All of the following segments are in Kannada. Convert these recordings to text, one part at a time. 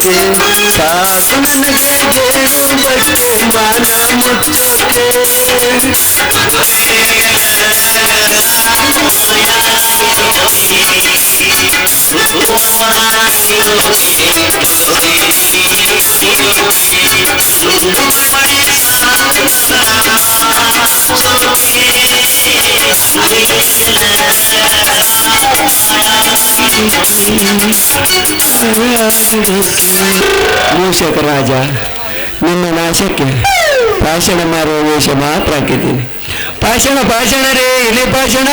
जाते साथ में न जाते सूरज को माना मुझ जाते Thank you. ಮೂಷಕ ರಾಜ ನಿಮ್ಮ ನಾಶಕ್ಕೆ ಭಾಷಣ ಮಾಡುವ ವೇಷ ಮಾತ್ರ ಹಾಕಿದ್ದೀನಿ. ಭಾಷಣ ಭಾಷಣ ರೇ ಇಲಿ ಭಾಷಣ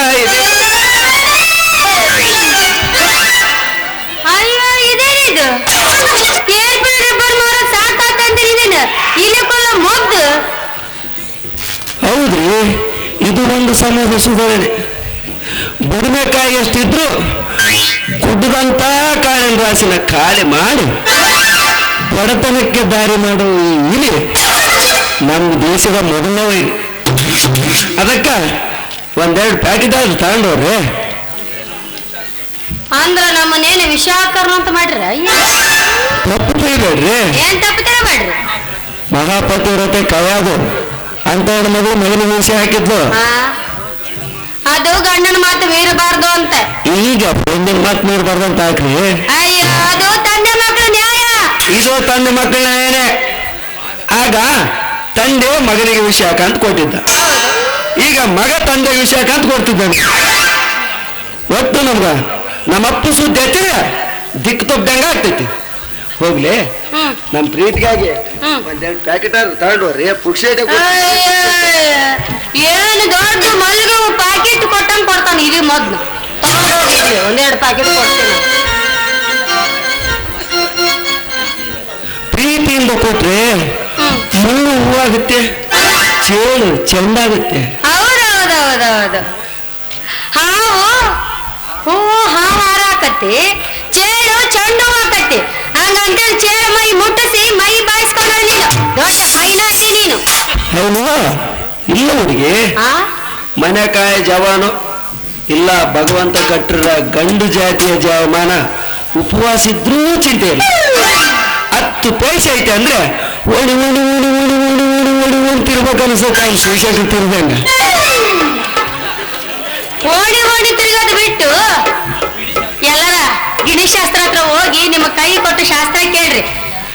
ಹೌದ್ರಿ ಇದು ಒಂದು ಸಮಯದ ಸುಧಾರಣೆ. ಬುಡಬೇಕಾಗಿ ಎಷ್ಟಿದ್ರು ಗುಡ್ಡದಂತ ಕಾಳಿನ ರಾಸಿನ ಖಾಲಿ ಮಾಡಿ ಬಡತನಕ್ಕೆ ದಾರಿ ಮಾಡುವ ಇಲಿ ನಮ್ಮ ದೇಶದ ಮೊದಲನೇ ಇಲಿ ಅದಕ್ಕ ಒಂದೆರಡು ಪ್ಯಾಕೆಟ್ ಆದ್ರೂ ತಗೊಂಡವ್ರಿ ಅಂದ್ರ ನಮ್ಮನೇನು ವಿಷಾಕರಣ ಅಂತ ಮಾಡ್ರ ಅಯ್ಯ. ತಪ್ಪು ತಿಳಿಬೇಡ್ರಿ. ಏನ್ ತಪ್ಪು ತಿಳಿಬೇಡ್ರಿ? ಮಹಾಪತಿ ಮಹಾಪತಿವ್ರತೆ ಕವಾದು ಅಂತ ಮಗು ಮಗನ ಮೀಸೆ ಹಾಕಿದ್ಲು. ಅದು ಗಂಡನ ಮಾತು ಮೀರಬಾರ್ದು ಅಂತ. ಈಗ ಫ್ರೆಂಡಿನ ಮಾತು ಅಂತ ಹಾಕ್ರಿ ಅಯ್ಯೋ ಅದು ತಂದೆ ಮಕ್ಕಳ ನ್ಯಾಯ. ಇದು ತಂದೆ ಮಕ್ಕಳ ನ್ಯಾಯನೇ. ಆಗ ತಂದೆ ಮಗನಿಗೆ ವಿಷಯಕ ಅಂತ ಕೊಟ್ಟಿದ್ದ. ಈಗ ಮಗ ತಂದೆ ವಿಷಯಕ ಅಂತ ಕೊಡ್ತಿದ್ದಾನೆ. ಒಟ್ಟು ನಮ್ಗ ನಮ್ಮಪ್ಪ ಸುದ್ದಿ ಐತಿ ದಿಕ್ಕು ತಪ್ಪದಂಗ ಆಗ್ತೈತಿ. ಹೋಗ್ಲಿ. ನಮ್ಮ ಪ್ರೀತಿಗಾಗಿ ಒಂದೆರಡು ಪ್ಯಾಕೆಟ್ ಆದ್ರೂ ತಗೊಂಡ್ರಿ ಪುಕ್ಷೇಟ ಅಯ್ಯ, ಏನು ದೊಡ್ಡ ಮಲ್ಗೆ ಪ್ಯಾಕೆಟ್ ಕೊಟ್ಟಂಗ್ ಕೊಡ್ತಾನೆ ಇದು ಮೊದ್ಲು. ಒಂದೆರಡು ಪ್ಯಾಕೆಟ್ ಕೊಡ್ತೀನಿ. ಪ್ರೀತಿಯಿಂದ ಕೊಟ್ರೆ ಮುಳ್ಳು ಹೂವಾಗುತ್ತೆ ಚೇಳು ಚೆಂದಾಗುತ್ತೆ ಹೌದೌದೌದೌದು. ಹಾವು ಹೂವು ಹಾವು ಹಾರಾಕತ್ತೆ ಹಾಕತಿ ಹಂಗಂತೇಳಿ ಚೇಳು ಮೈ ಮುಟ್ಟಿಸಿ ಮೈ ಬಾಯಿಸ್ಕೊಂಡ ನೀನು ದೊಡ್ಡ ಪೈನಾಟಿ ನೀನು. ಅವನು ಇಲ್ಲ ಹುಡುಗಿ ಆ? ಮನೆಕಾಯ ಜವಾನು ಇಲ್ಲ ಭಗವಂತ ಕಟ್ಟಿರ ಗಂಡು ಜಾತಿಯ ಜವಮಾನ ಉಪವಾಸ ಇದ್ರೂ ಚಿಂತೆ ಇಲ್ಲ. ಹತ್ತು ಪೈಸೆ ಐತೆ ಅಂದ್ರೆ ಓಡಿ ಓಡಿ ಓಡಿ ಓಡಿ ಓಡಿ ಓಡಿ ಓಡಿ ಓಡಿ ತಿರ್ಬೇಕು ಅನ್ಸುತ್ತೆ. ಅವ್ನು ಶಿವಶಂಕರ್ ತಿರ್ದಂಗ. ಓಡಿ ಓಡಿ ತಿರುಗೋದು ಬಿಟ್ಟು ಎಲ್ಲರ ಗಿಣಿಶಾಸ್ತ್ರ ಹತ್ರ ಹೋಗಿ ನಿಮ್ಮ ಕೈ ಕೊಟ್ಟು ಶಾಸ್ತ್ರ ಕೇಳ್ರಿ.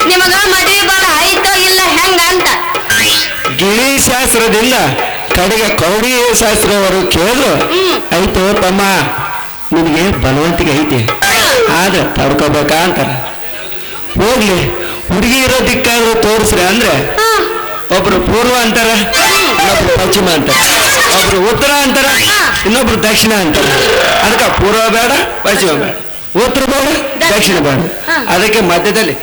ನಿಮಗ ಮದುವೆ ಬಾಳ ಆಯ್ತೋ ಇಲ್ಲ ಹೆಂಗ ಅಂತ. ಗಿಣಿ ಶಾಸ್ತ್ರದಿಂದ ಕಡೆಗೆ ಕೌಡಿ ಶಾಸ್ತ್ರವರು ಕೇಳಿದ್ರು. ಆಯ್ತು ತಮ್ಮ ನಿಮಗೆ ಬಲವಂತಿಗೆ ಐತಿ. ಆದ್ರೆ ತಡ್ಕೋಬೇಕಾ ಅಂತಾರ. ಹೋಗ್ಲಿ ಹುಡುಗಿ ಇರೋ ದಿಕ್ಕಾದ್ರೂ ತೋರಿಸ್ರಿ ಅಂದ್ರೆ ಒಬ್ರು ಪೂರ್ವ ಅಂತಾರ ಇನ್ನೊಬ್ರು ಪಶ್ಚಿಮ ಅಂತಾರ. ಒಬ್ರು ಉತ್ತರ ಅಂತಾರ ಇನ್ನೊಬ್ರು ದಕ್ಷಿಣ ಅಂತಾರ. ಅದಕ್ಕೆ ಪೂರ್ವ ಬೇಡ ಪಶ್ಚಿಮ ಬೇಡ. ಉತ್ತರ ಬೇಡ ದಕ್ಷಿಣ ಹಾ. ಅದಕ್ಕೆ ಮಧ್ಯದಲ್ಲಿ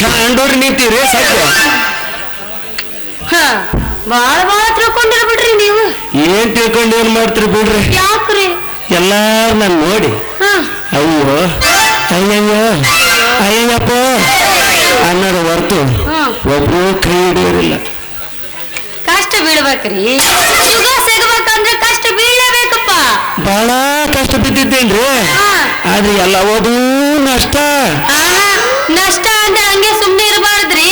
ಚಾಂಡೂರಿ ನಿಂತೀರಿ ಸತ್ಯ ಹಾ, ಬಾಳ ಬಾಳ ತಿಳ್ಕೊಂಡಿರ್ಬಿಡ್ರಿ ನೀವು. ಏನ್ ತಿಳ್ಕೊಂಡು ಏನ್ ಮಾಡ್ತೀರಿ ಬಿಡ್ರಿ? ಯಾಕ್ರಿ? ಎಲ್ಲಾರು ನಾನು ನೋಡಿ. ಹಾ. ಅಯ್ಯೋ ಅಯ್ಯಯ್ಯೋ ಅಯ್ಯಯ್ಯಪ್ಪ. ಅನ್ನೋದು ಹೊರತು. ಒಬ್ರು ಕೈ ಹಿಡಿಯೋರಿಲ್ಲ. ಕಷ್ಟ ಬೀಳ್ಬೇಕ್ರಿ. ಸುಖ ಸಿಗ್ಬೇಕಂದ್ರೆ ಕಷ್ಟ ಬೀಳಬೇಕಪ್ಪ. ಬಹಳ ಕಷ್ಟ ಬಿದ್ದಿದ್ದೇನ್ರಿ. ಆದ್ರೆ ಎಲ್ಲವೂ ಓದೂ ನಷ್ಟ. ಆ ನಷ್ಟ ಅಂದ್ರೆ ಹಂಗೆ ಸುಮ್ಮನೆ ಇರಬಾರ್ದ್ರಿ.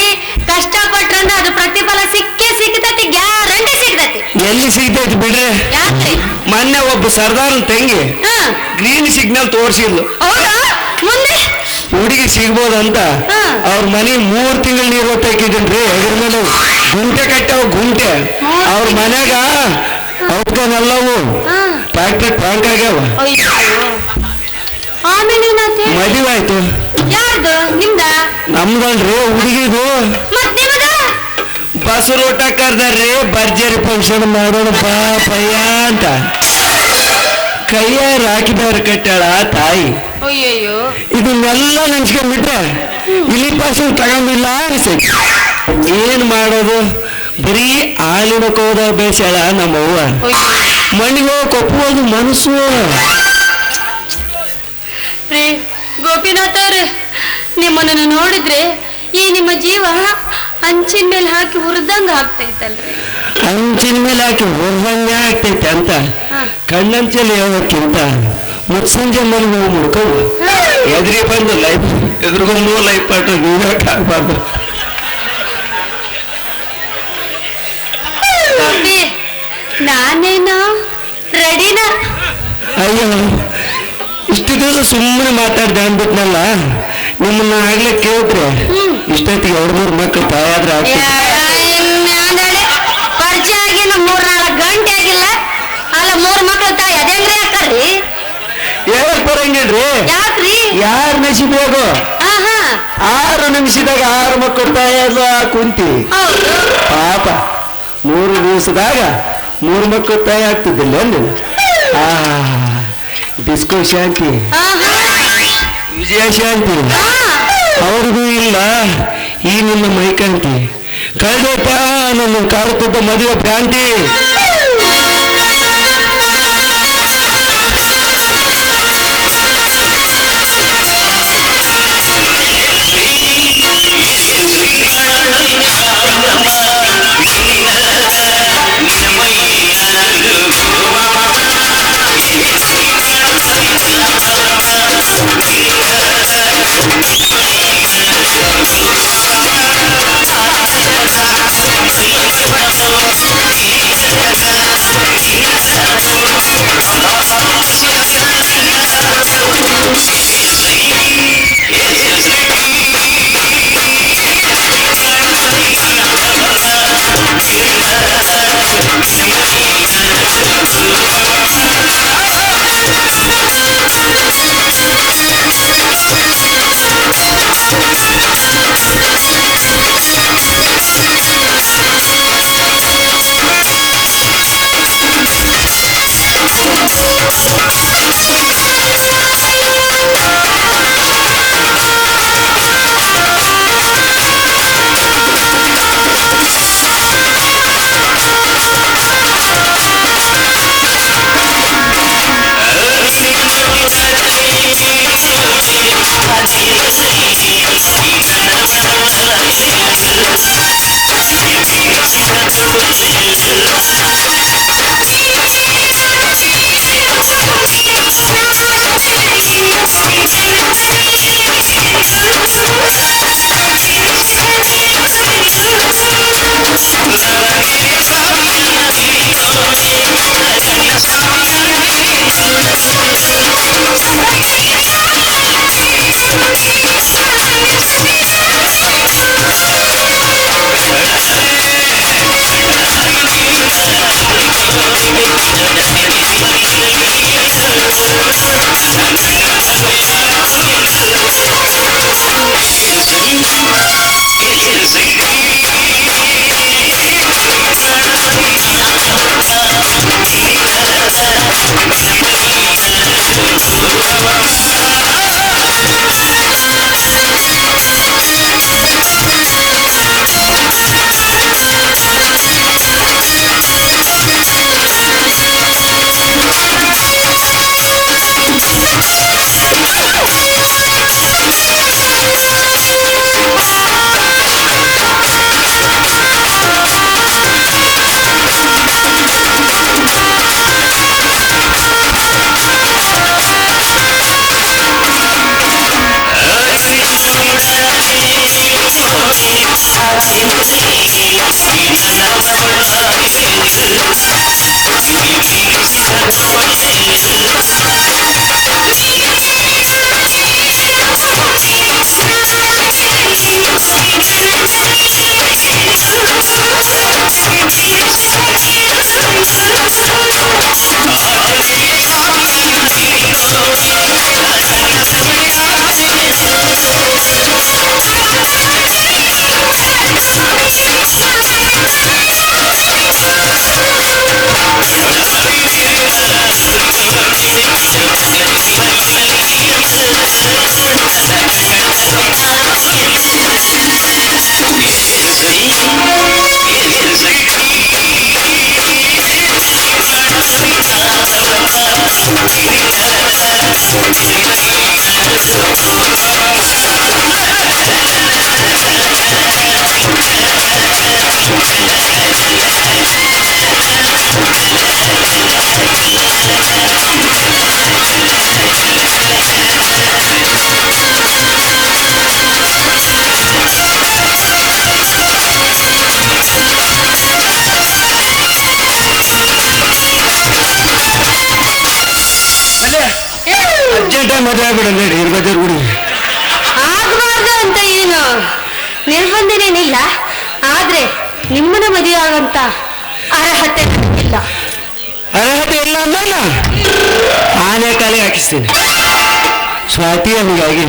ಕಷ್ಟ ಪಟ್ರಂದ್ರೆ ಅದು ಪ್ರತಿಫಲ ಸಿಕ್ಕೇ ಸಿಗ್ತೈತಿ ಗ್ಯಾರಂಟಿ ಸಿಗ್ತೈತಿ. ಎಲ್ಲಿ ಸಿಗ್ತೈತಿ ಬಿಡ್ರಿ ಯಾಕ್ರಿ ಮೊನ್ನೆ ಒಬ್ಬ ಸರ್ದಾರನ್ ತಂಗಿ ಹಾ. ಗ್ರೀನ್ ಸಿಗ್ನಲ್ ತೋರಿಸಿದ್ಲು. ಹೌದಾ? ಮುಂದೆ? ಹುಡುಗಿ ಸಿಗ್ಬೋದಂತ? ಹಾ. ಅವ್ರ ಮನೆ ಮೂರ್ ತಿಂಗಳು ನೀರು ಹೊತ್ತಾಕಿದ್ದೀನಿ ಅದ್ರ ಮೇಲೆ ಗುಂಟೆ ಕಟ್ಟಾವ ಗುಂಟೆ. ಮೂರ್ ಅವ್ರ ಮನ್ಯಾಗ ಅವಕ್ಕನೆಲ್ಲವು ಹಾ. ಟ್ಯಾಕ್ಟರ್ ಟ್ಯಾಂಕ್ ಆಗ್ಯಾವ. ಅಯ್ಯೋ. ಆಮೇಲೆ ಏನಾಯ್ತು ಮದುವೆ ಆಯ್ತು ಯಾರ್ದು? ನಿಮ್ದ? ನಮ್ದಲ್ರಿ ಹುಡುಗಿದು. ಮತ್ ನಿಮ್ದ? ಬಸ್ ರೋಟ ಕರ್ದಾರ್ರಿ ಭರ್ಜರಿ ಫಂಕ್ಷನ್ ಮಾಡೋಣ ಬಾ ಪಯ್ಯ ಅಂತ. ಕೈಯ ರಾಖಿ ಬೇರೆ ಕಟ್ಟಾಳ ತಾಯಿ. ಅಯ್ಯಯ್ಯೋ. ಇದನ್ನೆಲ್ಲ ನೆನ್ಸ್ಕೊಂಡ್ಬಿಟ್ರೆ ಇಲ್ಲಿ ಪಾಸು ತಗೊಂಡಿಲ್ಲ ಅನಿಸಿ ಏನ್ ಮಾಡೋದು? ಬರೀ ಹಾಲಿನ ಕೋದ ಬೇಸಾಳ ನಮ್ಮವ್ವ. ಮಣ್ಣಿಗೋ ಮಣ್ಣಿಗೆ ಕೊಪ್ಪುವುದು ಮನಸ್ಸು. ರೀ ಗೋಪಿನಾಥ್ ಅವರೇ ನಿಮ್ಮನ್ನು ನೋಡಿದ್ರೆ ಈ ನಿಮ್ಮ ಜೀವ ಅಂಚಿನ ಮೇಲೆ ಹಾಕಿ ಹುರಿದಂಗ ಆಗ್ತೈತಲ್ರಿ. ಅಂಚಿನ ಮೇಲೆ ಹಾಕಿ ಹೊರದಂಗೆ ಆಗ್ತೈತೆ ಅಂತ. ಕಣ್ಣಂಚಲ್ಲಿ ಹೇಳೋಕ್ಕಿಂತ ಮುತ್ಸಂಜೆ ಮನೆಗೆ ಹೋಗಿ ಮುಡ್ಕೊಂಡು ಎದುರಿ ಬಂದು ಲೈಫ್ ಎದುರುಗೊಂಡು ಲೈಫ್ ಅಪ್ಪಿ ನಾನೇನು ರೆಡಿನ ಅಯ್ಯೋ. ಇಷ್ಟು ದಿವಸ ಸುಮ್ಮನೆ ಮಾತಾಡ್ದೆ ಅಂದ್ಬಿಟ್ನಲ್ಲ ನಿಮ್ಮನ್ನ ಆಗ್ಲೇ ಕೇಳಿದ್ರೆ ಹ್ಮ್. ಇಷ್ಟೊತ್ತಿಗೆ ಎರಡು ಮೂರು ಮಕ್ಕಳು ಮ್ಯಾದಳೆ ಪರಿಚಯ ಆಗಿನ ಮೂರ್ ನಾಲ್ಕು ಗಂಟೆ ಆಗಿಲ್ಲ. ಅಲ್ಲ ಮೂರ್ ಮಕ್ಳು ತಾಯಿ ಅದೇಂಗ್ರಿ ಅಕ್ಕರ್ರಿ? ಹೇಳಕ್ ಬರಂಗಿಲ್ರಿ? ಯಾಕ್ರಿ? ಯಾರ ನಶಿಬೇಕು ಆರು ನಿಮಿಷದಾಗ ಆರು ಮಕ್ಕಳು ತಾಯಾದ್ಲು ಆ ಕುಂತಿ. ಪಾಪ ಮೂರು ದಿವಸದಾಗ ಮೂರು ಮಕ್ಕಳು ತಾಯಿ ಆಗ್ತಿದ್ದಿಲ್ಲ ಅಲ್ಲ. ಆ ಡಿಸ್ಕೋ ಶಾಂತಿ ವಿಜಯ ಶಾಂತಿ ಅವ್ರಿಗೂ ಇಲ್ಲ ಈ ನಿಮ್ಮ ಮೈಕಾಂತಿ ಕಳೆದಪ್ಪ ನನ್ನ ಕಾರುತ್ತಿದ್ದ ಮದುವೆ ಭ್ರಾಂತಿ ಕಾಲಿಗೆ ಹಾಕಿಸ್ತೀನಿ ಸ್ವಾತಿ ಅವನಿಗಾಗಿ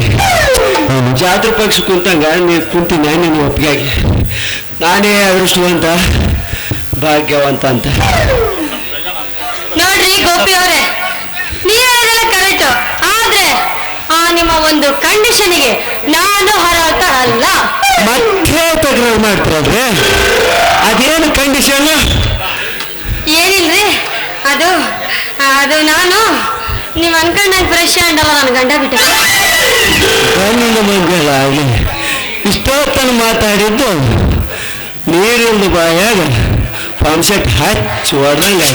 ಜಾತ್ರೆ ಪಕ್ಷ ಕುಂತಂಗ ನೀನು ಕುಂತೀನಿ ಒಪ್ಪಿಗೆ ಒಪ್ಪಿಗಾಗಿ ನಾನೇ ಅದೃಷ್ಟವಂತ ಭಾಗ್ಯವಂತ ಅಂತ. ನೋಡ್ರಿ ಗೋಪಿ ಅವರೇ ನೀವು ಹೇಳಿದೆಲ್ಲ ಕರೆಕ್ಟ್ ಆದ್ರೆ ಆ ನಿಮ್ಮ ಒಂದು ಕಂಡೀಷನ್ಗೆ ನಾನು ಅರ್ಹತ ಅಲ್ಲ. ಮತ್ತೆ ತಕರಾರು ಮಾಡ್ತಾರೆ ಅದೇನು ಕಂಡೀಷನ್ ಏನಿಲ್ರಿ? ಅದು ಅದು ನಾನು ನೀವು ಅನ್ಕೊಂಡಂಗ್ ಫ್ರೆಶ್ ಹ್ಯಾಂಡಲ್ಲ ನನ್ನ ಗಂಡ ಬಿಟ್ಟೆ. ಗಂಡಿನ ಮಂಗಳ ಇಷ್ಟೊತ್ತನ್ನು ಮಾತಾಡಿದ್ದು ನೀರಿಂದು ಬಾಯಾಗ ಪಂಪ್ಸೆಟ್ ಹಚ್ಚಿ ಹೊಡ್ದಂಗೆ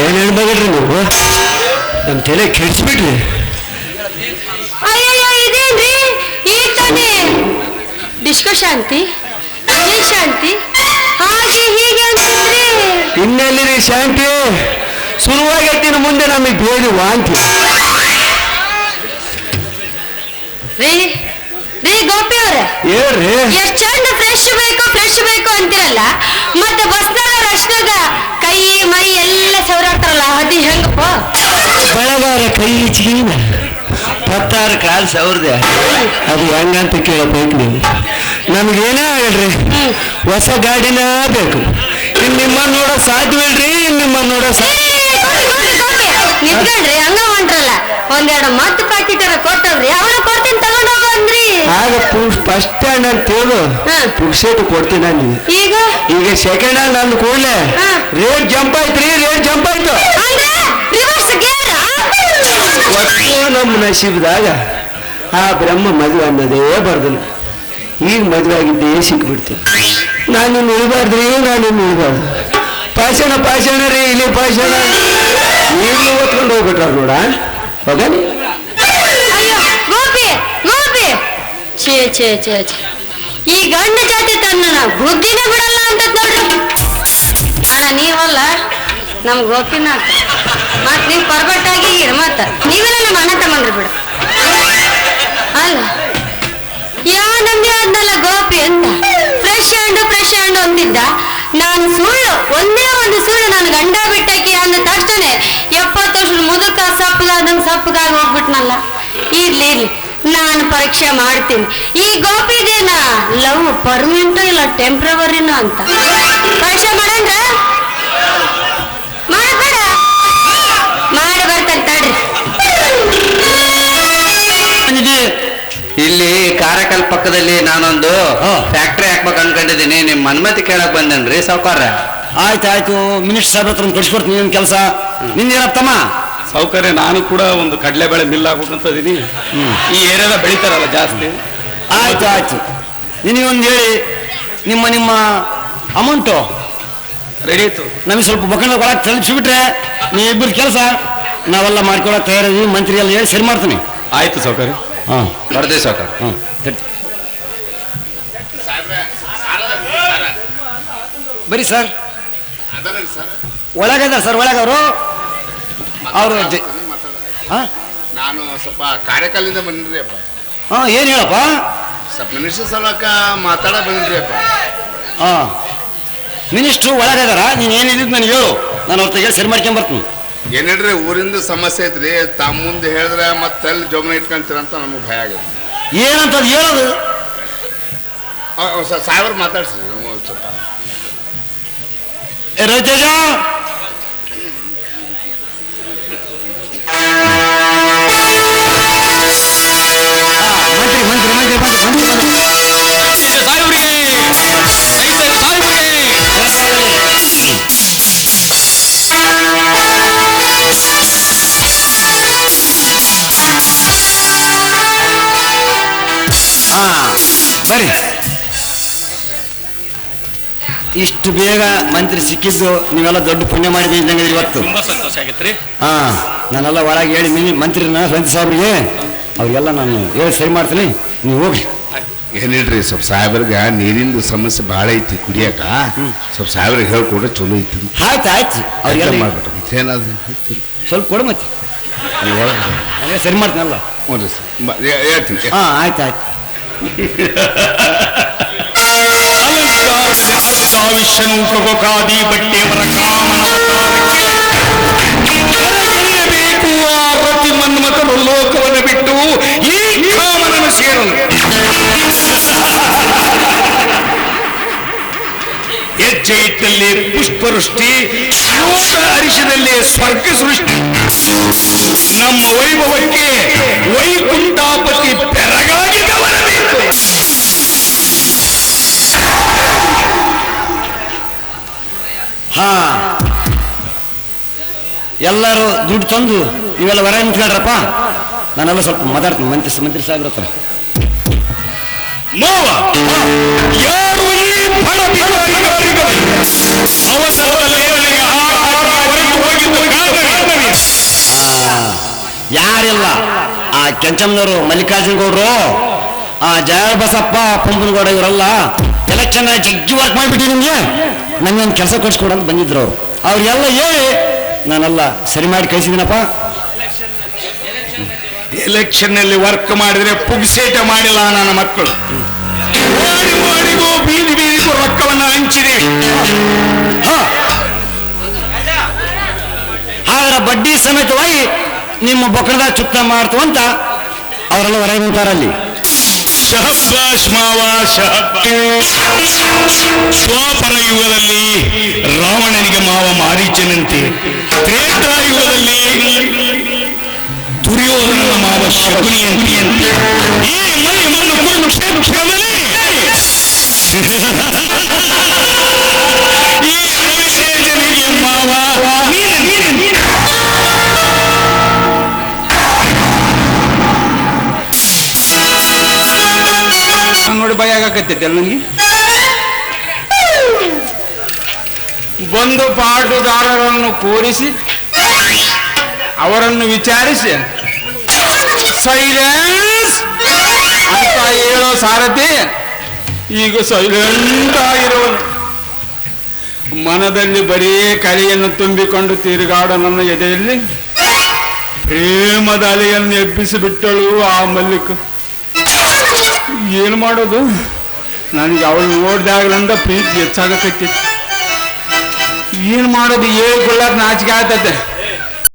ಏನು ಹೇಳ್ಬೇಕ್ರಿ ನೀವು? ನಮ್ಮ ತಲೆ ಕೆಡಿಸ್ಬಿಟ್ರಿ. ಡಿಸ್ಕೋ ಶಾಂತಿ ಶಾಂತಿ? ಹಾಗೆ ಹೀಗೆ ಅಂತಿದ್ರಿ. ಇನ್ನೆಲ್ಲಿರಿ ಶಾಂತಿ? ಶುರುವಾಗೈತಿನ ಮುಂದೆ ನಮಗೆ ಬೇಡಿ ವಾಂತಿ. ರೀ ರೀ ಗೋಪಿ ಅವ್ರೆ ಹೇಳ್ರಿ ಎಷ್ಟ್ ಚಂದ ಫ್ರೆಶ್ ಬೇಕು ಫ್ರೆಶ್ ಬೇಕು ಅಂತಿರಲ್ಲ ಮತ್ತೆ ಬಸ್ನಾಗ ರಶ್ನಾಗ ಕೈ ಮೈ ಎಲ್ಲ ಸವರಾಡ್ತಾರಲ್ಲ ಅದು ಹೆಂಗಪ್ಪ ಬೆಳಗಾರ ಕೈ ಚೀನ ಹತ್ತಾರು ಕಾಲು ಸವ್ರದೆ. ಅದು ಹೆಂಗಂತ ಕೇಳಬೇಕು ನೀವು. ನಮಗೇನೇ ಹೇಳ್ರಿ. ಹೊಸ ಗಾಡಿನ ಬೇಕು. ಇನ್ನು ನಿಮ್ಮನ್ನ ನೋಡೋ ಸಾಧ್ಯವಿಲ್ರಿ ಇನ್ನು ನಿಮ್ಮನ್ನ ನೋಡೋ ಸಾಧ್ಯ ನಿಂತ್ಕೊಳ್ರಿ ಹಂಗ ಹೊಂಟ್ರಲ್ಲ ಒಂದೆರಡು ಮತ್ತು ಪಾಕಿಟಾರ ಕೊಟ್ಟವ್ರಿ ಅವನು ಕೊಡ್ತೀನಿ ತಗೊಂಡೋಗು ಅಂದ್ರಿ. ಆಗ ಫಸ್ಟ್ ಹ್ಯಾಂಡ್ ಅಂತ ಹೇಳು. ಪುಕ್ಸೆಟ್ ಕೊಡ್ತೀನಿ ನಾನು ಈಗ? ಈಗ ಸೆಕೆಂಡ್ ಹ್ಯಾಂಡ್ ಅಂದ ಕೂಡಲೇ. ರೇಟ್ ಜಂಪ್ ಆಯ್ತ್ರಿ ರೇಟ್ ಜಂಪ್ ಆಯ್ತು. ಒಟ್ಟು ನಮ್ಮ ನಶೀಬ್ದಾಗ ಆ ಬ್ರಹ್ಮ ಮದುವೆ ಅನ್ನೋದೇ ಬರ್ದಿಲ್ಲ ಈಗ ಮದುವೆ ಆಗಿದ್ದೇ ಸಿಕ್ಬಿಡ್ತು. ನಾನು ನಿನ್ನ ಉಳಿಬಾರ್ದ್ರಿ ನಾನು ನಿನ್ನ ಉಳಿಬಾರ್ದು ಪಾಷಣ ಪಾಷಾಣ ರೀ ಇಲ್ಲಿ ಪಾಷಾಣ. ಈಗಲೂ ಓದ್ಕೊಂಡು ಹೋಗ್ಬಿಟ್ರ ನೋಡ. ಗೋಪಿ ಛೇ ಛೇ ಛೇ ಈ ಗಂಡ ಜಾತಿ ತನ್ನ ಬುದ್ಧಿನೇ ಬಿಡಲ್ಲ ಅಂತ ನೋಡ್ರಿ. ಅಣ್ಣ, ನೀವಲ್ಲ, ನಮ್ ಗೋಪಿನ ಮತ್ ನೀವ್ ಇರ್ ಮತ್ತ ನೀವೆಲ್ಲ ನಮ್ಮ ಅಣ್ಣ ತಮ್ಮಂದ್ರಿ ಬಿಡು. ಅಲ್ಲ, ಯಾವ ನಮ್ಗೆ ಅದನ್ನಲ್ಲ ಗೋಪಿ ಅಂತ? ಫ್ರೆಶ್ ಹ್ಯಾಂಡು ಫ್ರೆಶ್ ಹ್ಯಾಂಡು ಅಂದಿದ್ದ ನಾನು ಸುಳ್ಳು, ಒಂದೇ ಒಂದು ಸುಳ್ಳು ನಾನು ಗಂಡ ಬಿಟ್ಟಕ್ಕೆ ಅಂದ ತಕ್ಷಣ ಎಪ್ಪತ್ತು ವರ್ಷದ ಮುದುಕ ಸಪ್ಪಗಾದಂಗೆ ಸಪ್ಪಗಾಗಿ ಹೋಗ್ಬಿಟ್ನಲ್ಲ. ಇರ್ಲಿ ಇರ್ಲಿ, ನಾನು ಪರೀಕ್ಷೆ ಮಾಡ್ತೀನಿ. ಈ ಗೋಪಿದೇನ ಲವ್ ಪರ್ಮನೆಂಟು ಇಲ್ಲ ಟೆಂಪ್ರವರಿನೋ ಅಂತ? ಪರೀಕ್ಷೆ ಮಾಡಂದ್ರ? ಮಾಡಬೇಡ. ಮಾಡಿ ಬರ್ತಾರೆ ತಡ್ರಿ. ಇಲ್ಲಿ ಕಾರಕಲ್ ಪಕ್ಕದಲ್ಲಿ ನಾನೊಂದು ಫ್ಯಾಕ್ಟರಿ ಫ್ಯಾಕ್ಟ್ರಿ ಹಾಕ್ಬೇಕು ಅನ್ಕೊಂಡಿದ್ದೀನಿ. ನಿಮ್ ಅನುಮತಿ ಕೇಳಕ್ ಬಂದೇನ್ರಿ ಸಾವ್ಕಾರ ಆಯ್ತು ಆಯ್ತು. ಮಿನಿಸ್ಟರ್ ಸಾಹೇಬ್ರ ಹತ್ರ ಕಳಿಸ್ಕೊಡ್ತೀನಿ ನಿನ್ನ ಕೆಲಸ. ನಿಂದೇನತ್ತಮ್ಮ ಸೌಕರ್ಯ ನಾನು ಕೂಡ ಒಂದು ಕಡಲೆಬೇಳೆ ಮಿಲ್ ಹಾಕ್ಬೇಕಂತ ಇದೀನಿ. ಈ ಏರಿಯಾದ ಬೆಳಿತಾರಲ್ಲ ಜಾಸ್ತಿ. ಆಯ್ತು ಆಯ್ತು. ನಿನಗೊಂದು ಹೇಳಿ. ನಿಮ್ಮ ನಿಮ್ಮ ಅಮೌಂಟು ರೆಡಿ ಇತ್ತು ನಮಗೆ ಸ್ವಲ್ಪ ಬಕಣ ಒಳಗೆ ತಲುಪಿಸ್ಬಿಟ್ರೆ ನೀವು ಇಬ್ಬರು ಕೆಲಸ. ನಾವೆಲ್ಲ ಮಾಡ್ಕೊಳಕ್ಕೆ ತಯಾರಿದ್ದೀವಿ ಮಂತ್ರಿ ಎಲ್ಲ ಹೇಳಿ ಸರಿ ಮಾಡ್ತೀನಿ. ಆಯ್ತು ಸೌಕರ್ಯ ಹಾಂ. ಬರ್ತೀವಿ ಸೌಕರ್ಯ ಹಾಂ. ಬರೀ ಸರ್. ಒಳಗದ ಸರ್ ಒಳಗವರು. ಅವರು ಹಾಂ? ನಾನು ಸ್ವಲ್ಪ ಕಾರ್ಯಕಾಲದಿಂದ ಬಂದ್ರಿ ಅಪ್ಪ. ಹಾಂ ಏನು ಹೇಳಪ್ಪ? ಸ್ವಲ್ಪ ಮಿನಿಸ್ಟರ್ ಸಲಕ ಮಾತಾಡ ಬಂದ್ರಿ ಅಪ್ಪ. ಹಾಂ. ಮಿನಿಸ್ಟ್ರು ಒಳಗದಾರ ನೀನು ಏನು ಹೇಳಿದ್ ನನಗೆ ಹೇಳು. ನಾನು ಅವ್ರ ತೆಗೆ ಸರಿ ಮಾಡ್ಕೊಂಬರ್ತೀನಿ ಏನ್ ಹೇಳ್ರಿ ಊರಿಂದ ಸಮಸ್ಯೆ ಐತ್ರಿ ತಮ್ಮ ಮುಂದೆ ಹೇಳಿದ್ರೆ ಮತ್ತೆ ಅಲ್ಲಿ ಜೋಬನ ಇಟ್ಕೊಂತೀರಂತ ನಮಗೆ ಭಯ ಆಗಿದೆ ಏನಂತ ಅದು ಹೇಳೋದು ಸಾವಿರ ಮಾತಾಡ್ಸಿ ಸ್ವಲ್ಪ. ಏ ಬರ್ರಿ ಇಷ್ಟು ಬೇಗ ಮಂತ್ರಿ ಸಿಕ್ಕಿದ್ದು ನೀವೆಲ್ಲ ದೊಡ್ಡ ಪುಣ್ಯ ಮಾಡಿದ್ರಿ ಇವತ್ತು. ತುಂಬಾ ಸಂತೋಷ ಆಗೈತ್ರಿ. ಹಾ ನಾನೆಲ್ಲ ಒಳಗೆ ಹೇಳಿ ಮಿನಿ ಮಂತ್ರಿನ ಸಂತ ಸಾಹೇಬ್ರಿಗೆ ಅವ್ರಿಗೆಲ್ಲ ನಾನು ಹೇಳಿ ಸರಿ ಮಾಡ್ತೀನಿ. ನೀವು ಹೋಗ್ರಿ. ಏನ್ ಹೇಳ್ರಿ ಸ್ವಲ್ಪ ಸಾಹೇಬ್ರಿಗೆ ನೀರಿಂದು ಸಮಸ್ಯೆ ಭಾಳ ಐತಿ ಕುಡಿಯಾಕ. ಸ್ವಲ್ಪ ಸಾಹೇಬ್ರಿಗೆ ಹೇಳ್ಕೊಡ್ರೆ ಚಲೋ ಐತಿ ಆಯ್ತು ಆಯ್ತು. ಅವ್ರಿಗೆಲ್ಲ ಮಾಡ್ಬಿಟ್ಟು ಏನಾದ್ರು ಸ್ವಲ್ಪ ಕೊಡು ಮತ್ತೆ. ಸರಿ ಮಾಡ್ತೀನಲ್ಲ. ಹ್ಞೂ ಸರ್. ಹೇಳ್ತೀನಿ. ಹಾಂ ಆಯ್ತು ಆಯ್ತು. ವಿಷ್ಣುಕಾದಿ ಬಟ್ಟೆಯವರ ಕಾಮನಬೇಕು ಆ ರತಿ ಮನ್ಮಥನು ಲೋಕವನ್ನು ಬಿಟ್ಟು ಈ ಕಾಮನನ್ನು ಸೇರಲು ಹೆಜ್ಜೆ ಇಟ್ಟಲ್ಲಿ ಪುಷ್ಪವೃಷ್ಟಿ ಶ್ಲೋಕ ಅರಿಶಿನಲ್ಲಿ ಸ್ವರ್ಗ ಸೃಷ್ಟಿ ನಮ್ಮ ವೈಭವಕ್ಕೆ ವೈಕುಂಠಾಪತಿ ಬೆರಗಾಗಿ ಗಮನಬೇಕು ಹಾ. ಎಲ್ಲರೂ ದುಡ್ಡು ತಂದು ಇವೆಲ್ಲ ಹೊರ ನಿಂತ್ಕೊಳ್ರಪ್ಪ. ನಾನೆಲ್ಲ ಸ್ವಲ್ಪ ಮಾತಾಡ್ತೀನಿ ಮಂತ್ರಿ ಮಂತ್ರಿ ಸಾಹೇಬ್ರ ಹತ್ರ. ಯಾರಿಲ್ಲ? ಆ ಕೆಂಚಮ್ಮನವರು ಮಲ್ಲಿಕಾರ್ಜುನ್ ಗೌಡ್ರು ಆ ಜಯ ಬಸಪ್ಪ ಪಂಪನಗೌಡ ಇವರೆಲ್ಲ ಎಲೆಕ್ಷನ್ ಜಗ್ಗಿ ವರ್ಕ್ ಮಾಡಿಬಿಟ್ಟು ನಿಮಗೆ. ನಂಗೊಂದು ಕೆಲಸ ಕೊಡಿಸ್ಕೊಡು ಅಂತ ಬಂದಿದ್ರು ಅವರು. ಅವ್ರಿಗೆಲ್ಲ ಹೇಳಿ ನಾನೆಲ್ಲ ಸರಿ ಮಾಡಿ ಕಳಿಸಿದ್ದೀನಪ್ಪ ಎಲೆಕ್ಷನ್ನಲ್ಲಿ ವರ್ಕ್ ಮಾಡಿದ್ರೆ ಪುಗ್ಸೇಟ ಮಾಡಿಲ್ಲ ನನ್ನ ಮಕ್ಕಳು. ಬಡ್ಡಿ ಸಮೇತವಾಗಿ ನಿಮ್ಮ ಬೊಕ್ಕಣದ ಚುಕ್ತ ಮಾಡ್ತು ಅಂತ ಅವರೆಲ್ಲ ಹೊರಗೆ ನಿಂತಾರಲ್ಲಿ. ಶಹಬ್ಬಾಷ್ ಮಾವ ದ್ವಾಪರ ಯುಗದಲ್ಲಿ ರಾವಣನಿಗೆ ಮಾವ ಮಾರೀಚನಂತೆ ತ್ರೇತಾಯುಗದಲ್ಲಿ ದುರ್ಯೋಧನ ಮಾವ ಶಕುನಿಯಂತೆ ಈ ಮೈ ಮಣ್ಣು ಕುರುಕ್ಷೇತ್ರದಲ್ಲಿ ಈ ರವಿತೇಜನಿಗೆ ಮಾವ ನೋಡಿ ಭಯ ಆಗಕತ್ತೈತೆ ಅಲ್ಲ ನನಗೆ ಬಂದು ಪಾಟುದಾರರನ್ನು ಕೂರಿಸಿ, ಅವರನ್ನು ವಿಚಾರಿಸಿ, ಸೈಲೆನ್ಸ್! ಅಂತ ಹೇಳೋ ಸಾರಥಿ ಈಗ ಸೈಲೆಂಟ್ ಆಗಿರುವ ಮನದಲ್ಲಿ ಬರೀ ಕಲಿಯನ್ನು ತುಂಬಿಕೊಂಡು ತಿರುಗಾಡೋ ನನ್ನ ಎದೆಯಲ್ಲಿ ಪ್ರೇಮದ ಅಲೆಯನ್ನು ಎಬ್ಬಿಸಿಬಿಟ್ಟಳು ಆ ಮಲ್ಲಿಕ. ಏನು ಮಾಡೋದು? ನನಗೆ ಅವಳು ನೋಡಿದಾಗಲಿಂದ ಪ್ರೀತಿ ಹೆಚ್ಚಾಗಕೈತಿ ಏನು ಮಾಡೋದು? ಏಳು ಗುಳ್ಳಾಗ ನಾಚಿಕೆ ಆಗ್ತೈತೆ.